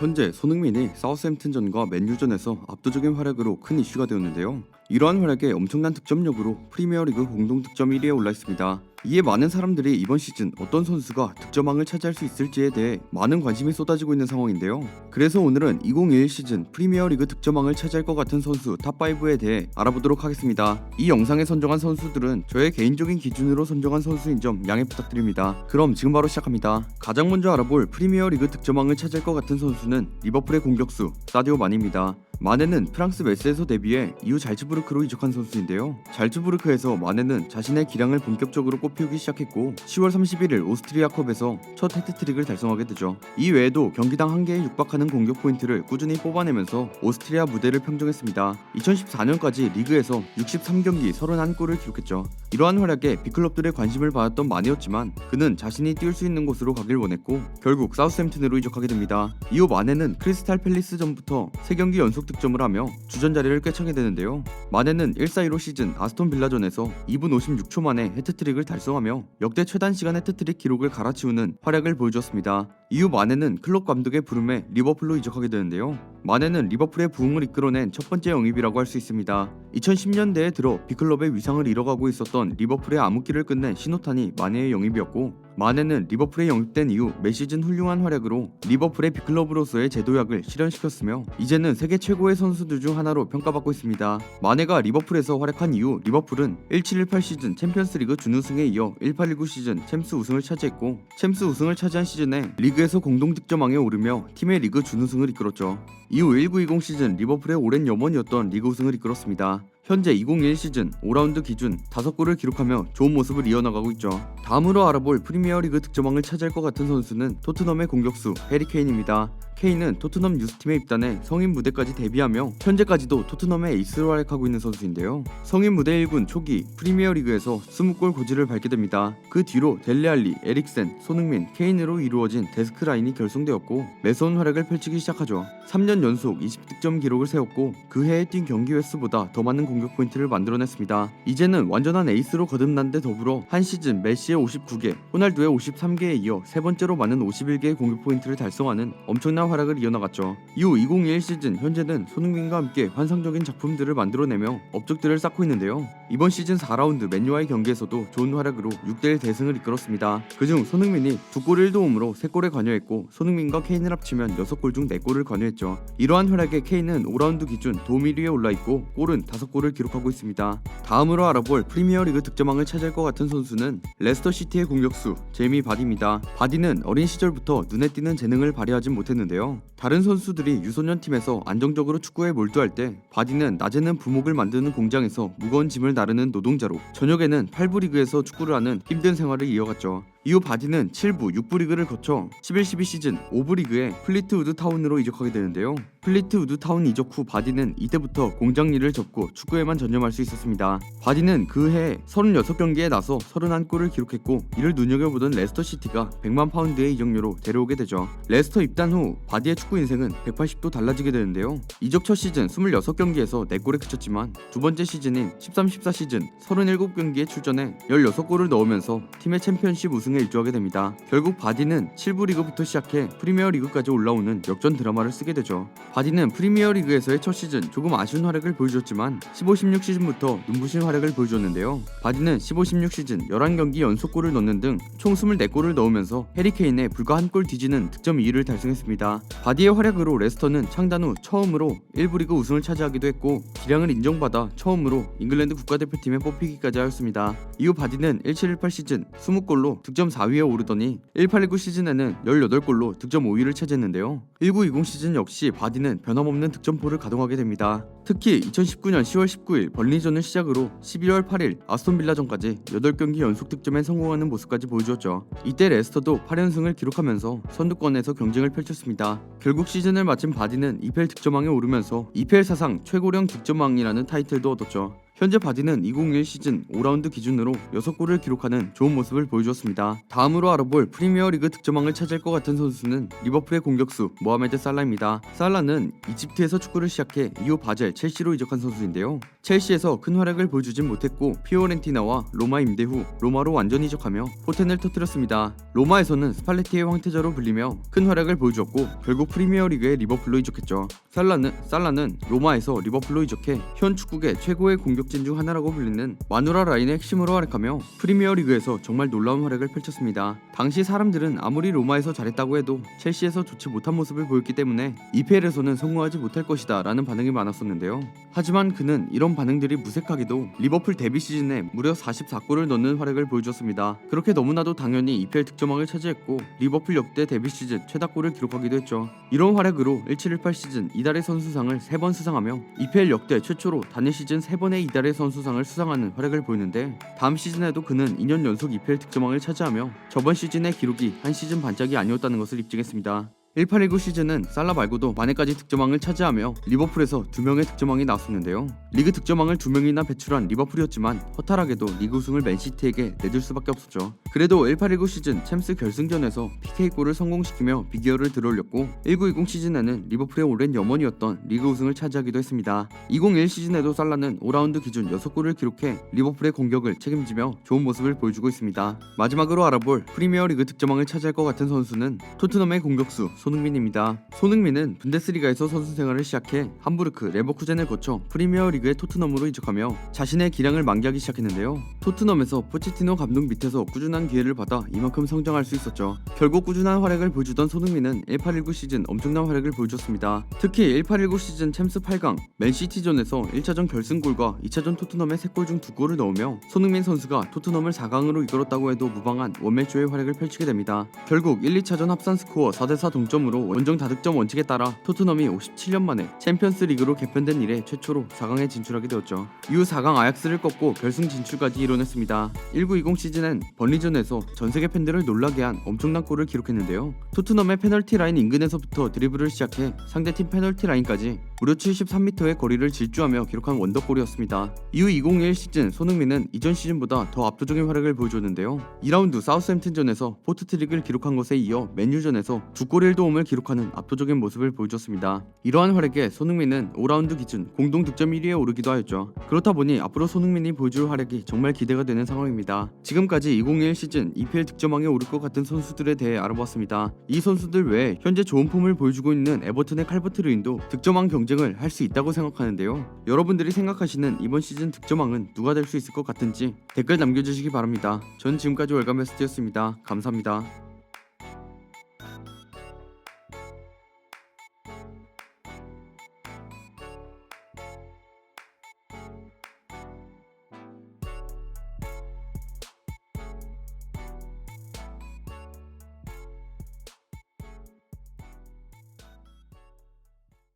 현재 손흥민이 사우스햄튼전과 맨유전에서 압도적인 활약으로 큰 이슈가 되었는데요. 이러한 활약에 엄청난 득점력으로 프리미어리그 공동 득점 1위에 올라 있습니다. 이에 많은 사람들이 이번 시즌 어떤 선수가 득점왕을 차지할 수 있을지에 대해 많은 관심이 쏟아지고 있는 상황인데요. 그래서 오늘은 2021 시즌 프리미어리그 득점왕을 차지할 것 같은 선수 탑5에 대해 알아보도록 하겠습니다. 이 영상에 선정한 선수들은 저의 개인적인 기준으로 선정한 선수인 점 양해 부탁드립니다. 그럼 지금 바로 시작합니다. 가장 먼저 알아볼 프리미어리그 득점왕을 차지할 것 같은 선수는 리버풀의 공격수 사디오 마네입니다. 마네는 프랑스 메스에서 데뷔해 이후 잘츠부르크로 이적한 선수인데요. 잘츠부르크에서 마네는 자신의 기량을 본격적으로 꽃피우기 시작했고 10월 31일 오스트리아 컵에서 첫 해트트릭을 달성하게 되죠. 이 외에도 경기당 한 개에 육박하는 공격 포인트를 꾸준히 뽑아내면서 오스트리아 무대를 평정했습니다. 2014년까지 리그에서 63경기 31골을 기록했죠. 이러한 활약에 빅클럽들의 관심을 받았던 마네였지만 그는 자신이 뛸 수 있는 곳으로 가길 원했고 결국 사우스햄튼으로 이적하게 됩니다. 이후 마네는 크리스탈 팰리스전부터 3경기 연속 득점을 하며 주전 자리를 꿰차게 되는데요. 마네는 1-4-1로 시즌 아스톤 빌라전에서 2분 56초 만에 해트트릭을 달성하며 역대 최단 시간 해트트릭 기록을 갈아치우는 활약을 보여주었습니다. 이후 마네는 클럽 감독의 부름에 리버풀로 이적하게 되는데요. 마네는 리버풀의 부흥을 이끌어낸 첫 번째 영입이라고 할 수 있습니다. 2010년대에 들어 B클럽의 위상을 잃어가고 있었던 리버풀의 암흑기를 끝낸 신호탄이 마네의 영입이었고 마네는 리버풀에 영입된 이후 매 시즌 훌륭한 활약으로 리버풀의 B클럽으로서의 제도약을 실현시켰으며 이제는 세계 최고의 선수들 중 하나로 평가받고 있습니다. 마네가 리버풀에서 활약한 이후 리버풀은 1718 시즌 챔피언스리그 준우승에 이어 1819 시즌 챔스 우승을 차지했고 챔스 우승을 차지한 시즌에 리그 에서 공동 득점왕에 오르며 팀의 리그 준우승을 이끌었죠. 이후 1920 시즌 리버풀의 오랜 염원이었던 리그 우승을 이끌었습니다. 현재 2021 시즌 5라운드 기준 5골을 기록하며 좋은 모습을 이어나가고 있죠. 다음으로 알아볼 프리미어리그 득점왕을 차지할 것 같은 선수는 토트넘의 공격수 해리 케인입니다. 케인은 토트넘 유스팀에 입단해 성인 무대까지 데뷔하며 현재까지도 토트넘의 에이스로 활약하고 있는 선수인데요. 성인 무대 1군 초기 프리미어리그에서 20골 고지를 밟게 됩니다. 그 뒤로 델레알리, 에릭센, 손흥민, 케인으로 이루어진 데스크 라인이 결성되었고 매서운 활약을 펼치기 시작하죠. 3년 연속 20득점 기록을 세웠고 그 해에 뛴 경기 횟수보다 더 많은 공격 포인트를 만들어냈습니다. 이제는 완전한 에이스로 거듭난 데 더불어 한 시즌 메시의 59개, 호날두의 53개에 이어 세 번째로 많은 51개의 공격 포인트를 달성하는 엄청난 활약을 이어나갔죠. 이후 2021 시즌 현재는 손흥민과 함께 환상적인 작품들을 만들어내며 업적들을 쌓고 있는데요. 이번 시즌 4라운드 맨유와의 경기에서도 좋은 활약으로 6대1 대승을 이끌었습니다. 그중 손흥민이 2골 1도움으로 3골에 관여했고 손흥민과 케인을 합치면 6골 중 4골을 관여했죠. 이러한 활약에 케인은 5라운드 기준 도움 1위에 올라있고 골은 5골 을 기록하고 있습니다. 다음으로 알아볼 프리미어리그 득점왕을 차지할 것 같은 선수는 레스터 시티의 공격수 제이미 바디입니다. 바디는 어린 시절부터 눈에 띄는 재능을 발휘하진 못했는데요. 다른 선수들이 유소년 팀에서 안정적으로 축구에 몰두할 때 바디는 낮에는 부목을 만드는 공장에서 무거운 짐을 나르는 노동자로 저녁에는 8부 리그에서 축구를 하는 힘든 생활을 이어갔죠. 이후 바디는 7부, 6부 리그를 거쳐 11-12 시즌 5부 리그에 플리트우드 타운으로 이적하게 되는데요. 플리트우드 타운 이적 후 바디는 이때부터 공장 일을 접고 축구에만 전념할 수 있었습니다. 바디는 그해 36경기에 나서 31골을 기록했고 이를 눈여겨보던 레스터 시티가 100만 파운드의 이적료로 데려오게 되죠. 레스터 입단 후 바디의 축구 인생은 180도 달라지게 되는데요. 이적 첫 시즌 26경기에서 4골에 그쳤지만 두 번째 시즌인 13-14 시즌 37경기에 출전해 16골을 넣으면서 팀의 챔피언십 우승 에 일조하게 됩니다. 결국 바디는 7부 리그부터 시작해 프리미어 리그까지 올라오는 역전 드라마를 쓰게 되죠. 바디는 프리미어 리그에서의 첫 시즌 조금 아쉬운 활약을 보여줬지만 15-16 시즌부터 눈부신 활약을 보여줬는데요. 바디는 15-16 시즌 11경기 연속골을 넣는 등 총 24골을 넣으면서 해리케인의 불과 한 골 뒤지는 득점 2위를 달성했습니다. 바디의 활약으로 레스터는 창단 후 처음으로 1부 리그 우승을 차지하기도 했고 기량을 인정받아 처음으로 잉글랜드 국가대표팀에 뽑히기까지 하였습니다. 이후 바디는 1718 시즌 20골로 득점 4위에 오르더니 1819 시즌에는 18골로 득점 5위를 차지했는데요. 1920 시즌 역시 바디는 변함없는 득점포를 가동하게 됩니다. 특히 2019년 10월 19일 벌리전을 시작으로 12월 8일 아스톤 빌라전까지 8경기 연속 득점에 성공하는 모습까지 보여주었죠. 이때 레스터도 8연승을 기록하면서 선두권에서 경쟁을 펼쳤습니다. 결국 시즌을 마친 바디는 EPL 득점왕에 오르면서 EPL 사상 최고령 득점왕이라는 타이틀도 얻었죠. 현재 바디는 2021 시즌 5라운드 기준으로 6골을 기록하는 좋은 모습을 보여주었습니다. 다음으로 알아볼 프리미어리그 득점왕을 차지할 것 같은 선수는 리버풀의 공격수 모하메드 살라입니다. 살라는 이집트에서 축구를 시작해 이후 바젤, 첼시로 이적한 선수인데요. 첼시에서 큰 활약을 보여주진 못했고 피오렌티나와 로마 임대 후 로마로 완전 이적하며 포텐을 터뜨렸습니다. 로마에서는 스팔레티의 황태자로 불리며 큰 활약을 보여주었고 결국 프리미어리그에 리버풀로 이적했죠. 살라는 살라는 로마에서 리버풀로 이적해 현 축구계 최고의 공격 진 중 하나라고 불리는 마누라 라인의 핵심으로 활약하며 프리미어리그에서 정말 놀라운 활약을 펼쳤습니다. 당시 사람들은 아무리 로마에서 잘했다고 해도 첼시에서 좋지 못한 모습을 보였기 때문에 EPL에서는 성공하지 못할 것이다 라는 반응이 많았었는데요. 하지만 그는 이런 반응들이 무색하게도 리버풀 데뷔 시즌에 무려 44골을 넣는 활약을 보여주었습니다. 그렇게 너무나도 당연히 EPL 득점왕을 차지했고 리버풀 역대 데뷔 시즌 최다골을 기록하기도 했죠. 이런 활약으로 1718 시즌 이달의 선수상을 3번 수상하며 EPL 역대 최초로 단일 시즌 3번의 이달 의 선수상을 수상하는 활약을 보이는데 다음 시즌에도 그는 2년 연속 EPL 득점왕을 차지하며 저번 시즌의 기록이 한 시즌 반짝이 아니었다는 것을 입증했습니다. 1819 시즌은 살라 말고도 만회까지 득점왕을 차지하며 리버풀에서 두 명의 득점왕이 나왔었는데요. 리그 득점왕을 두 명이나 배출한 리버풀이었지만 허탈하게도 리그 우승을 맨시티에게 내줄 수밖에 없었죠. 그래도 1819 시즌 챔스 결승전에서 PK골을 성공시키며 비기어를 들어올렸고 1920 시즌에는 리버풀의 오랜 염원이었던 리그 우승을 차지하기도 했습니다. 2021 시즌에도 살라는 5라운드 기준 6골을 기록해 리버풀의 공격을 책임지며 좋은 모습을 보여주고 있습니다. 마지막으로 알아볼 프리미어리그 득점왕을 차지할 것 같은 선수는 토트넘의 공격수 손흥민입니다. 손흥민은 분데스리가에서 선수 생활을 시작해 함부르크, 레버쿠젠을 거쳐 프리미어리그의 토트넘으로 이적하며 자신의 기량을 만개하기 시작했는데요. 토트넘에서 포체티노 감독 밑에서 꾸준한 기회를 받아 이만큼 성장할 수 있었죠. 결국 꾸준한 활약을 보여주던 손흥민은 1819 시즌 엄청난 활약을 보여줬습니다. 특히 1819 시즌 챔스 8강 맨시티전에서 1차전 결승골과 2차전 토트넘의 3골 중 2골을 넣으며 손흥민 선수가 토트넘을 4강으로 이끌었다고 해도 무방한 원맨쇼의 활약을 펼치게 됩니다. 결국 1, 2차전 합산 스코어 4대4 동점 으로 원정 다득점 원칙에 따라 토트넘이 57년 만에 챔피언스 리그로 개편된 이래 최초로 4강에 진출하게 되었죠. 이후 4강 아약스를 꺾고 결승 진출까지 이뤄냈습니다. 1920 시즌엔 번리전에서 전 세계 팬들을 놀라게 한 엄청난 골을 기록했는데요. 토트넘의 페널티 라인 인근에서부터 드리블을 시작해 상대팀 페널티 라인까지 무려 73m의 거리를 질주하며 기록한 원더골이었습니다. 이후 2021 시즌 손흥민은 이전 시즌보다 더 압도적인 활약을 보여줬는데요. 2라운드 사우스햄튼전에서 포트트릭을 기록한 것에 이어 맨유전에서 두 골 1도움을 기록하는 압도적인 모습을 보여줬습니다. 이러한 활약에 손흥민은 5라운드 기준 공동 득점 1위에 오르기도 하였죠. 그렇다 보니 앞으로 손흥민이 보여줄 활약이 정말 기대가 되는 상황입니다. 지금까지 2021 시즌 EPL 득점왕에 오를 것 같은 선수들에 대해 알아봤습니다. 이 선수들 외에 현재 좋은 폼을 보여주고 있는 에버튼의 칼버트 르인도 득점왕 경쟁을 할 수 있다고 생각하는데요. 여러분들이 생각하시는 이번 시즌 득점왕은 누가 될 수 있을 것 같은지 댓글 남겨주시기 바랍니다. 전 지금까지 월간 베스트였습니다. 감사합니다.